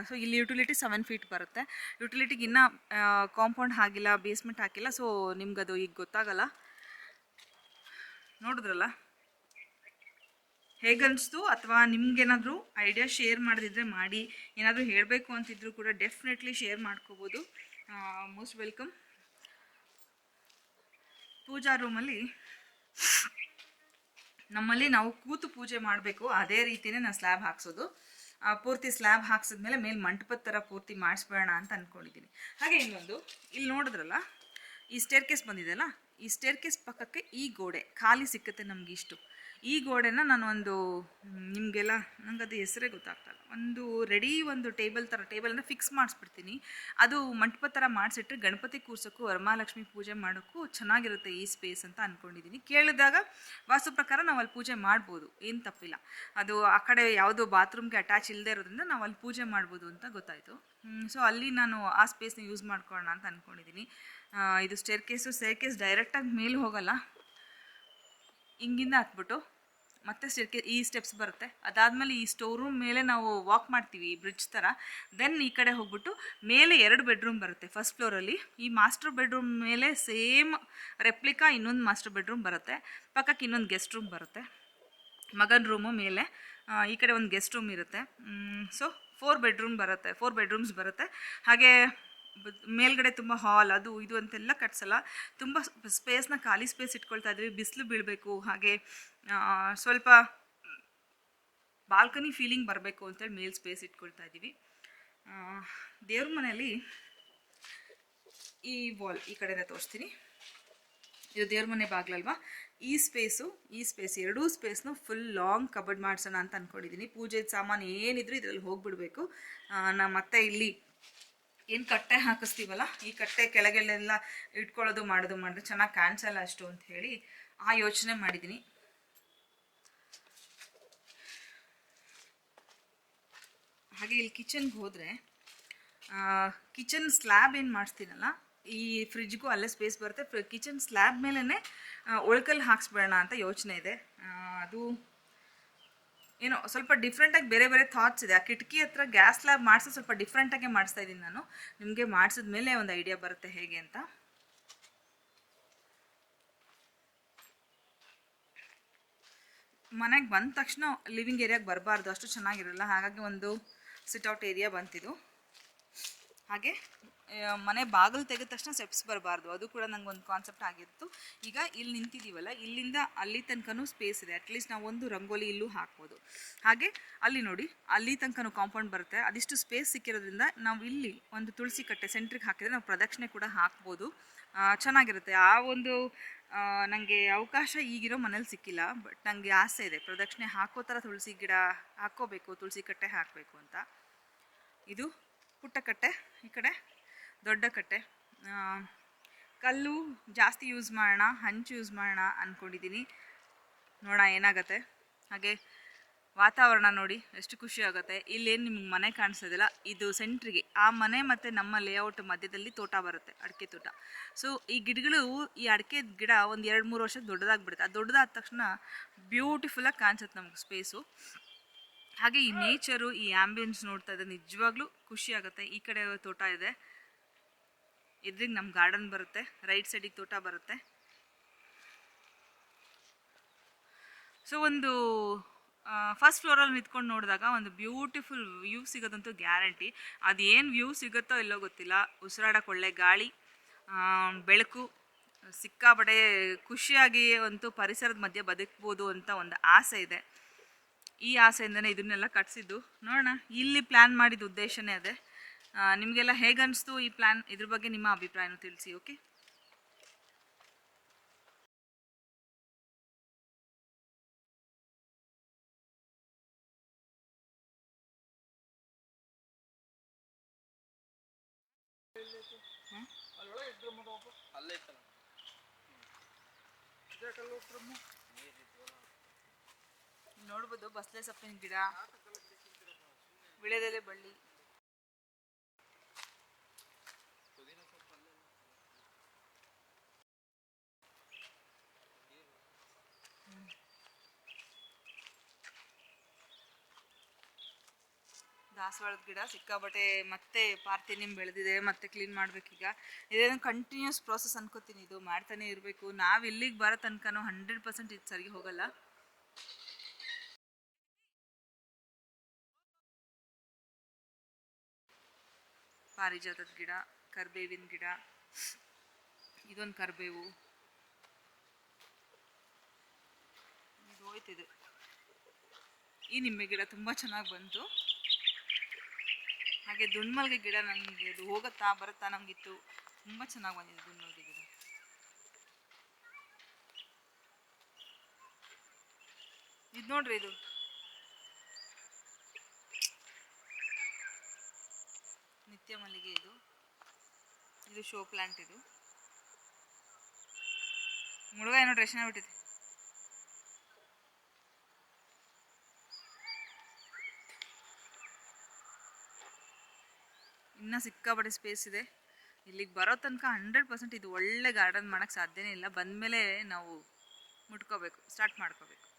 Speaker 1: ಸೊ ಇಲ್ಲಿ ಯುಟಿಲಿಟಿ ಸೆವೆನ್ ಫೀಟ್ ಬರುತ್ತೆ. ಯುಟಿಲಿಟಿಗೆ ಇನ್ನೂ ಕಾಂಪೌಂಡ್ ಆಗಿಲ್ಲ ಬೇಸ್ಮೆಂಟ್ ಹಾಕಿಲ್ಲ ಸೊ ನಿಮ್ಗದು ಈಗ ಗೊತ್ತಾಗಲ್ಲ. ನೋಡಿದ್ರಲ್ಲ? ಹೇಗನ್ನಿಸ್ತು ಅಥವಾ ನಿಮ್ಗೇನಾದರೂ ಐಡಿಯಾ ಶೇರ್ ಮಾಡದಿದ್ರೆ ಮಾಡಿ, ಏನಾದರೂ ಹೇಳಬೇಕು ಅಂತಿದ್ರು ಕೂಡ ಡೆಫಿನೆಟ್ಲಿ ಶೇರ್ ಮಾಡ್ಕೋಬೋದು. ಮೋಸ್ಟ್ ವೆಲ್ಕಮ್ ಪೂಜಾ ರೂಮಲ್ಲಿ ನಮ್ಮಲ್ಲಿ ನಾವು ಕೂತು ಪೂಜೆ ಮಾಡಬೇಕು. ಅದೇ ರೀತಿಯೇ ನಾನು ಸ್ಲ್ಯಾಬ್ ಹಾಕ್ಸೋದು. ಪೂರ್ತಿ ಸ್ಲ್ಯಾಬ್ ಹಾಕ್ಸಿದ್ಮೇಲೆ ಮೇಲೆ ಮಂಟಪದ ಥರ ಪೂರ್ತಿ ಮಾಡಿಸ್ಬೇಡ ಅಂತ ಅಂದ್ಕೊಂಡಿದ್ದೀನಿ ಹಾಗೆ ಇನ್ನೊಂದು ಇಲ್ಲಿ ನೋಡಿದ್ರಲ್ಲ, ಈ ಸ್ಟೇರ್ ಕೇಸ್ ಬಂದಿದೆಯಲ್ಲ, ಈ ಸ್ಟೇರ್ ಕೇಸ್ ಪಕ್ಕಕ್ಕೆ ಈ ಗೋಡೆ, ಖಾಲಿ ಸಿಕ್ಕುತ್ತೆ ನಮಗೆ ಇಷ್ಟು. ಈ ಗೋಡೆನ ನಾನು ಒಂದು ನಿಮಗೆಲ್ಲ ನನಗದು ಹೆಸರೇ ಗೊತ್ತಾಗ್ತಲ್ಲ ಒಂದು ರೆಡಿ ಒಂದು ಟೇಬಲ್ ಥರ ಟೇಬಲನ್ನು ಫಿಕ್ಸ್ ಮಾಡಿಸ್ಬಿಡ್ತೀನಿ. ಅದು ಮಂಟಪ ಥರ ಮಾಡಿಸಿಟ್ರೆ ಗಣಪತಿ ಕೂರ್ಸೋಕ್ಕೂ ವರಮಹಾಲಕ್ಷ್ಮಿ ಪೂಜೆ ಮಾಡೋಕ್ಕೂ ಚೆನ್ನಾಗಿರುತ್ತೆ ಈ ಸ್ಪೇಸ್ ಅಂತ ಅಂದ್ಕೊಂಡಿದ್ದೀನಿ ಕೇಳಿದಾಗ ವಾಸ್ತು ಪ್ರಕಾರ ನಾವು ಅಲ್ಲಿ ಪೂಜೆ ಮಾಡ್ಬೋದು, ಏನು ತಪ್ಪಿಲ್ಲ. ಅದು ಆ ಕಡೆ ಯಾವುದೋ ಬಾತ್ರೂಮ್ಗೆ ಅಟ್ಯಾಚ್ ಇಲ್ಲದೆ ಇರೋದ್ರಿಂದ ನಾವು ಅಲ್ಲಿ ಪೂಜೆ ಮಾಡ್ಬೋದು ಅಂತ ಗೊತ್ತಾಯಿತು. ಸೊ ಅಲ್ಲಿ ನಾನು ಆ ಸ್ಪೇಸ್ನ ಯೂಸ್ ಮಾಡ್ಕೊಳ್ಳೋಣ ಅಂತ ಅಂದ್ಕೊಂಡಿದ್ದೀನಿ ಇದು ಸ್ಟೇರ್ ಕೇಸು ಸ್ಟೇರ್ ಕೇಸ್ ಡೈರೆಕ್ಟಾಗಿ ಮೇಲೆ ಹೋಗಲ್ಲ. ಹಿಂಗಿಂದ ಹತ್ಬಿಟ್ಟು ಮತ್ತೆ ಸ್ಟೆಕ್ ಈ ಸ್ಟೆಪ್ಸ್ ಬರುತ್ತೆ. ಅದಾದಮೇಲೆ ಈ ಸ್ಟೋರ್ ರೂಮ್ ಮೇಲೆ ನಾವು ವಾಕ್ ಮಾಡ್ತೀವಿ, ಈ ಬ್ರಿಡ್ಜ್ ಥರ ದೆನ್ ಈ ಕಡೆ ಹೋಗ್ಬಿಟ್ಟು ಮೇಲೆ ಎರಡು ಬೆಡ್ರೂಮ್ ಬರುತ್ತೆ ಫಸ್ಟ್ ಫ್ಲೋರಲ್ಲಿ ಈ ಮಾಸ್ಟರ್ ಬೆಡ್ರೂಮ್ ಮೇಲೆ ಸೇಮ್ ರೆಪ್ಲಿಕಾ ಇನ್ನೊಂದು ಮಾಸ್ಟರ್ ಬೆಡ್ರೂಮ್ ಬರುತ್ತೆ. ಪಕ್ಕಕ್ಕೆ ಇನ್ನೊಂದು ಗೆಸ್ಟ್ ರೂಮ್ ಬರುತ್ತೆ. ಮಗನ ರೂಮು ಮೇಲೆ ಈ ಕಡೆ ಒಂದು ಗೆಸ್ಟ್ ರೂಮ್ ಇರುತ್ತೆ. ಸೊ ಫೋರ್ ಬೆಡ್ರೂಮ್ ಬರುತ್ತೆ ಫೋರ್ ಬೆಡ್ರೂಮ್ಸ್ ಬರುತ್ತೆ. ಹಾಗೆ ಮೇಲ್ಗಡೆ ತುಂಬ ಹಾಲ್ ಅದು ಇದು ಅಂತೆಲ್ಲ ಕಟ್ಸಲ್ಲ. ತುಂಬ ಸ್ಪೇಸ್ನ ಖಾಲಿ ಸ್ಪೇಸ್ ಇಟ್ಕೊಳ್ತಾ ಇದ್ವಿ. ಬಿಸಿಲು ಬೀಳಬೇಕು, ಹಾಗೆ ಸ್ವಲ್ಪ ಬಾಲ್ಕನಿ ಫೀಲಿಂಗ್ ಬರಬೇಕು ಅಂತೇಳಿ ಮೇಲ್ ಸ್ಪೇಸ್ ಇಟ್ಕೊಳ್ತಾ ಇದ್ದೀವಿ. ದೇವ್ರ ಮನೆಯಲ್ಲಿ ಈ ವಾಲ್ ಈ ಕಡೆಯಿಂದ ತೋರಿಸ್ತೀನಿ. ಇದು ದೇವ್ರ ಮನೆ ಬಾಗ್ಲಲ್ವಾ? ಈ ಸ್ಪೇಸು ಈ ಸ್ಪೇಸ್ ಎರಡೂ ಸ್ಪೇಸ್ನು ಫುಲ್ ಲಾಂಗ್ ಕಬಡ್ ಮಾಡಿಸೋಣ ಅಂತ ಅಂದ್ಕೊಂಡಿದ್ದೀನಿ ಪೂಜೆ ಸಾಮಾನು ಏನಿದ್ರು ಇದರಲ್ಲಿ ಹೋಗ್ಬಿಡಬೇಕು. ನಮ್ಮ ಮತ್ತೆ ಇಲ್ಲಿ ಏನು ಕಟ್ಟೆ ಹಾಕಿಸ್ತೀವಲ್ಲ? ಈ ಕಟ್ಟೆ ಕೆಳಗೆಲ್ಲೆಲ್ಲ ಇಟ್ಕೊಳ್ಳೋದು ಮಾಡೋದು ಮಾಡಿದ್ರೆ ಚೆನ್ನಾಗಿ ಕಾಣಿಸಲ್ಲ ಅಷ್ಟು ಅಂತ ಹೇಳಿ ಆ ಯೋಚನೆ ಮಾಡಿದ್ದೀನಿ. ಹಾಗೆ ಇಲ್ಲಿ ಕಿಚನ್ಗೆ ಹೋದರೆ ಕಿಚನ್ ಸ್ಲ್ಯಾಬ್ ಏನು ಮಾಡಿಸ್ತೀನಲ್ಲ, ಈ ಫ್ರಿಜ್ಗೂ ಅಲ್ಲೇ ಸ್ಪೇಸ್ ಬರುತ್ತೆ. ಕಿಚನ್ ಸ್ಲ್ಯಾಬ್ ಮೇಲೇ ಒಳಕಲ್ಲಿ ಹಾಕ್ಸ್ಬಿಡೋಣ ಅಂತ ಯೋಚನೆ ಇದೆ. ಅದು ಏನೋ ಸ್ವಲ್ಪ ಡಿಫ್ರೆಂಟಾಗಿ ಬೇರೆ ಬೇರೆ ಥಾಟ್ಸ್ ಇದೆ. ಆ ಕಿಟಕಿ ಹತ್ರ ಗ್ಯಾಸ್ ಲ್ಯಾಬ್ ಮಾಡಿಸೋದು ಸ್ವಲ್ಪ ಡಿಫ್ರೆಂಟಾಗೆ ಮಾಡಿಸ್ತಾ ಇದ್ದೀನಿ ನಾನು. ನಿಮಗೆ ಮಾಡಿಸಿದ ಮೇಲೆ ಒಂದು ಐಡಿಯಾ ಬರುತ್ತೆ ಹೇಗೆ ಅಂತ. ಮನೆಗೆ ಬಂದ ತಕ್ಷಣ ಲಿವಿಂಗ್ ಏರಿಯಾಗೆ ಬರಬಾರ್ದು. ಅಷ್ಟು ಚೆನ್ನಾಗಿರಲ್ಲ. ಹಾಗಾಗಿ ಒಂದು ಸಿಟ್ಔಟ್ ಏರಿಯಾ ಬಂತಿದ್ದು ಹಾಗೆ ಮನೆ ಬಾಗಿಲು ತೆಗೆದ ತಕ್ಷಣ ಸ್ಟೆಪ್ಸ್ ಬರಬಾರ್ದು. ಅದು ಕೂಡ ನಂಗೆ ಒಂದು ಕಾನ್ಸೆಪ್ಟ್ ಆಗಿತ್ತು. ಈಗ ಇಲ್ಲಿ ನಿಂತಿದ್ದೀವಲ್ಲ, ಇಲ್ಲಿಂದ ಅಲ್ಲಿ ತನಕನೂ ಸ್ಪೇಸ್ ಇದೆ. ಅಟ್ಲೀಸ್ಟ್ ನಾವು ಒಂದು ರಂಗೋಲಿ ಇಲ್ಲೂ ಹಾಕ್ಬೋದು. ಹಾಗೆ, ಅಲ್ಲಿ ನೋಡಿ, ಅಲ್ಲಿ ತನಕನೂ ಕಾಂಪೌಂಡ್ ಬರುತ್ತೆ. ಅದಿಷ್ಟು ಸ್ಪೇಸ್ ಸಿಕ್ಕಿರೋದ್ರಿಂದ ನಾವು ಇಲ್ಲಿ ಒಂದು ತುಳಸಿ ಕಟ್ಟೆ ಸೆಂಟ್ರಿಗೆ ಹಾಕಿದರೆ ನಾವು ಪ್ರದಕ್ಷಿಣೆ ಕೂಡ ಹಾಕ್ಬೋದು. ಚೆನ್ನಾಗಿರುತ್ತೆ. ಆ ಒಂದು ನನಗೆ ಅವಕಾಶ ಈಗಿರೋ ಮನೇಲಿ ಸಿಕ್ಕಿಲ್ಲ ಬಟ್ ನನಗೆ ಆಸೆ ಇದೆ. ಪ್ರದಕ್ಷಿಣೆ ಹಾಕೋ ಥರ ತುಳಸಿ ಗಿಡ ಹಾಕ್ಕೋಬೇಕು, ತುಳಸಿ ಕಟ್ಟೆ ಹಾಕಬೇಕು ಅಂತ. ಇದು ಪುಟ್ಟ ಕಟ್ಟೆ, ಈ ಕಡೆ ದೊಡ್ಡ ಕಟ್ಟೆ. ಕಲ್ಲು ಜಾಸ್ತಿ ಯೂಸ್ ಮಾಡೋಣ, ಹಂಚು ಯೂಸ್ ಮಾಡೋಣ ಅಂದ್ಕೊಂಡಿದ್ದೀನಿ ನೋಡೋಣ ಏನಾಗುತ್ತೆ. ಹಾಗೆ ವಾತಾವರಣ ನೋಡಿ, ಎಷ್ಟು ಖುಷಿ ಆಗುತ್ತೆ. ಇಲ್ಲೇನು ನಿಮ್ಗೆ ಮನೆ ಕಾಣಿಸೋದಿಲ್ಲ, ಇದು ಸೆಂಟ್ರಿಗೆ ಆ ಮನೆ ಮತ್ತು ನಮ್ಮ ಲೇಔಟ್ ಮಧ್ಯದಲ್ಲಿ ತೋಟ ಬರುತ್ತೆ, ಅಡಿಕೆ ತೋಟ. ಸೊ ಈ ಗಿಡಗಳು, ಈ ಅಡಿಕೆ ಗಿಡ ಒಂದು ಎರಡು ಮೂರು ವರ್ಷಕ್ಕೆ ದೊಡ್ಡದಾಗ್ಬಿಡುತ್ತೆ. ಅದು ದೊಡ್ಡದಾದ ತಕ್ಷಣ ಬ್ಯೂಟಿಫುಲ್ಲಾಗಿ ಕಾಣಿಸುತ್ತೆ ನಮ್ಗೆ ಸ್ಪೇಸು ಹಾಗೆ ಈ ನೇಚರು ಈ ಆಂಬಿಯನ್ಸ್ ನೋಡ್ತಾ ಇದ್ದರೆ ನಿಜವಾಗ್ಲೂ ಖುಷಿ ಆಗುತ್ತೆ. ಈ ಕಡೆ ತೋಟ ಇದೆ. ಎದ್ರಿಗೆ ನಮ್ಮ ಗಾರ್ಡನ್ ಬರುತ್ತೆ. ರೈಟ್ ಸೈಡಿಗೆ ತೋಟ ಬರುತ್ತೆ. ಸೊ ಒಂದು ಫಸ್ಟ್ ಫ್ಲೋರಲ್ಲಿ ನಿಂತ್ಕೊಂಡು ನೋಡಿದಾಗ ಒಂದು ಬ್ಯೂಟಿಫುಲ್ ವ್ಯೂ ಸಿಗೋದಂತೂ ಗ್ಯಾರಂಟಿ ಅದು ಏನು ವ್ಯೂ ಸಿಗುತ್ತೋ ಇಲ್ಲೋ ಗೊತ್ತಿಲ್ಲ. ಉಸಿರಾಡಕ್ಕೆ ಒಳ್ಳೆ ಗಾಳಿ ಬೆಳಕು ಸಿಕ್ಕಾಪಡೆ ಖುಷಿಯಾಗಿ ಅಂತೂ ಪರಿಸರದ ಮಧ್ಯೆ ಬದುಕ್ಬೋದು ಅಂತ ಒಂದು ಆಸೆ ಇದೆ. ಈ ಆಸೆಯಿಂದನೇ ಇದನ್ನೆಲ್ಲ ಕಟ್ಸಿದ್ದು. ನೋಡೋಣ, ಇಲ್ಲಿ ಪ್ಲ್ಯಾನ್ ಮಾಡಿದ ಉದ್ದೇಶನೇ ಅದೇ. ನಿಮಗೆಲ್ಲ ಹೇಗೆ ಅನಿಸ್ತು ಈ ಪ್ಲ್ಯಾನ್ ಇದ್ರ ಬಗ್ಗೆ ನಿಮ್ಮ ಅಭಿಪ್ರಾಯನೂ ತಿಳಿಸಿ ಓಕೆ
Speaker 2: ಅಲ್ಲೇ
Speaker 1: ನೋಡ್ಬೋದು, ಬಸ್ಲೆ ಸೊಪ್ಪಿನ ಗಿಡ. ವಿಳೆದೆಲೆ ಬಳ್ಳಿ. ದಾಸವಾಳದ ಗಿಡ ಸಿಕ್ಕಾಬಟ್ಟೆ ಮತ್ತೆ ಪಾರ್ಥೇನಿಯಂ ಬೆಳೆದಿದೆ, ಮತ್ತೆ ಕ್ಲೀನ್ ಮಾಡ್ಬೇಕೀಗ. ಇದೇನು ಕಂಟಿನ್ಯೂಸ್ ಪ್ರೋಸೆಸ್ ಅನ್ಕೋತೀನಿ, ಇದು ಮಾಡ್ತಾನೆ ಇರಬೇಕು. ನಾವು ಇಲ್ಲಿಗೆ ಬರೋ ತನಕನೂ ಹಂಡ್ರೆಡ್ ಪರ್ಸೆಂಟ್ ಇದು ಸರಿ ಹೋಗಲ್ಲ. ಪಾರಿಜಾತದ ಗಿಡ, ಕರ್ಬೇವಿನ ಗಿಡ, ಇದೊಂದು ಕರ್ಬೇವು. ಹೋಯ್ತಿದೆ. ಈ ನಿಂಬೆ ಗಿಡ ತುಂಬ ಚೆನ್ನಾಗಿ ಬಂತು. ಹಾಗೆ ದುಂಡ್ಮಲ್ಗೆ ಗಿಡ ನನಗೆ ಅದು ಹೋಗುತ್ತಾ ಬರುತ್ತಾ ನಮಗಿತ್ತು. ತುಂಬ ಚೆನ್ನಾಗಿ ಬಂದಿದೆ ದುಂಡ್ಮಲ್ಗೆ ಗಿಡ. ಇದು ನೋಡ್ರಿ ಇದು. ನಿತ್ಯ ಮಲ್ಲಿಗೆ ಇದು. ಇದು ಶೋ ಪ್ಲಾಂಟ್ ಇದು. ಮುಳುಗ ಏನೋ ಡ್ರೆಸ್ ಬಿಟ್ಟಿದೆ. ಇನ್ನ ಸಿಕ್ಕಾಪಟ್ಟೆ ಸ್ಪೇಸ್ ಇದೆ. ಇಲ್ಲಿಗೆ ಬರೋ ತನಕ ಹಂಡ್ರೆಡ್ ಪರ್ಸೆಂಟ್ ಇದು ಒಳ್ಳೆ ಗಾರ್ಡನ್ ಮಾಡೋಕ್ಕೆ ಸಾಧ್ಯನೇ ಇಲ್ಲ. ಬಂದಮೇಲೆ ನಾವು ಮುಟ್ಕೋಬೇಕು ಸ್ಟಾರ್ಟ್ ಮಾಡ್ಕೋಬೇಕು.